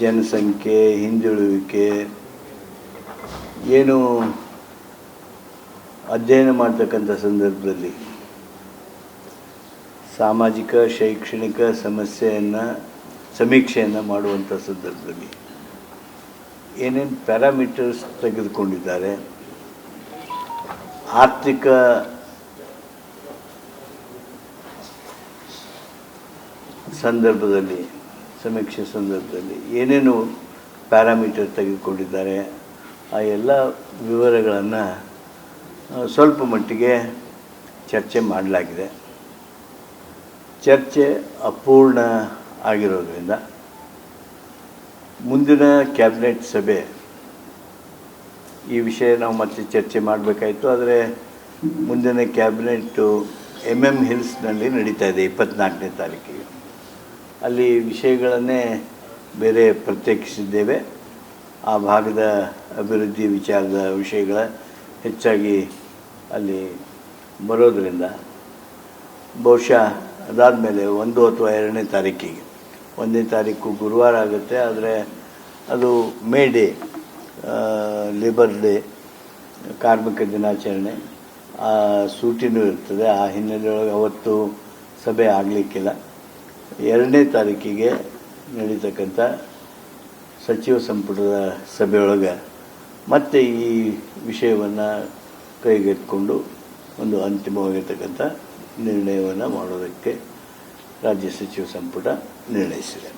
ಜನಸಂಖ್ಯೆ, ಹಿಂದುಳುವಿಕೆ, ಏನು ಅಧ್ಯಯನ ಮಾಡ್ತಕ್ಕಂಥ ಸಂದರ್ಭದಲ್ಲಿ ಸಾಮಾಜಿಕ, ಶೈಕ್ಷಣಿಕ ಸಮಸ್ಯೆಯನ್ನು, ಸಮೀಕ್ಷೆಯನ್ನು ಮಾಡುವಂಥ ಸಂದರ್ಭದಲ್ಲಿ ಏನೇನು ಪ್ಯಾರಾಮೀಟರ್ಸ್ ತೆಗೆದುಕೊಂಡಿದ್ದಾರೆ, ಆರ್ಥಿಕ ಸಂದರ್ಭದಲ್ಲಿ ಸಮೀಕ್ಷೆ ಸಂದರ್ಭದಲ್ಲಿ ಏನೇನು ಪ್ಯಾರಾಮೀಟರ್ ತೆಗೆದುಕೊಂಡಿದ್ದಾರೆ, ಆ ಎಲ್ಲ ವಿವರಗಳನ್ನು ಸ್ವಲ್ಪ ಮಟ್ಟಿಗೆ ಚರ್ಚೆ ಮಾಡಲಾಗಿದೆ. ಚರ್ಚೆ ಅಪೂರ್ಣ ಆಗಿರೋದ್ರಿಂದ ಮುಂದಿನ ಕ್ಯಾಬಿನೆಟ್ ಸಭೆ ಈ ವಿಷಯ ನಾವು ಮತ್ತೆ ಚರ್ಚೆ ಮಾಡಬೇಕಾಯಿತು. ಆದರೆ ಮುಂದಿನ ಕ್ಯಾಬಿನೆಟ್ಟು ಎಂ ಎಂ ಹಿಲ್ಸ್ನಲ್ಲಿ ನಡೀತಾ ಇದೆ ಇಪ್ಪತ್ತ್ನಾಲ್ಕನೇ ತಾರೀಕಿಗೆ. ಅಲ್ಲಿ ವಿಷಯಗಳನ್ನೇ ಬೇರೆ ಪ್ರತ್ಯೇಕಿಸಿದ್ದೇವೆ. ಆ ಭಾಗದ ಅಭಿವೃದ್ಧಿ ವಿಚಾರದ ವಿಷಯಗಳ ಹೆಚ್ಚಾಗಿ ಅಲ್ಲಿ ಬರೋದರಿಂದ ಬಹುಶಃ ಅದಾದ ಮೇಲೆ ಒಂದು ಅಥವಾ ಎರಡನೇ ತಾರೀಕಿಗೆ. ಒಂದನೇ ತಾರೀಕು ಗುರುವಾರ ಆಗುತ್ತೆ, ಆದರೆ ಅದು ಮೇ ಡೇ ಲೇಬರ್ ಡೇ, ಕಾರ್ಮಿಕ ದಿನಾಚರಣೆ. ಆ ಸೂಟಿನೂ ಇರ್ತದೆ, ಆ ಹಿನ್ನೆಲೆಯೊಳಗೆ ಅವತ್ತು ಸಭೆ ಆಗಲಿಕ್ಕಿಲ್ಲ. ಎರಡನೇ ತಾರೀಕಿಗೆ ನಡೀತಕ್ಕಂಥ ಸಚಿವ ಸಂಪುಟದ ಸಭೆಯೊಳಗೆ ಮತ್ತೆ ಈ ವಿಷಯವನ್ನು ಕೈಗೆತ್ತಿಕೊಂಡು ಒಂದು ಅಂತಿಮವಾಗಿರ್ತಕ್ಕಂಥ ನಿರ್ಣಯವನ್ನು ಮಾಡೋದಕ್ಕೆ ರಾಜ್ಯ ಸಚಿವ ಸಂಪುಟ ನಿರ್ಣಯಿಸಿದೆ.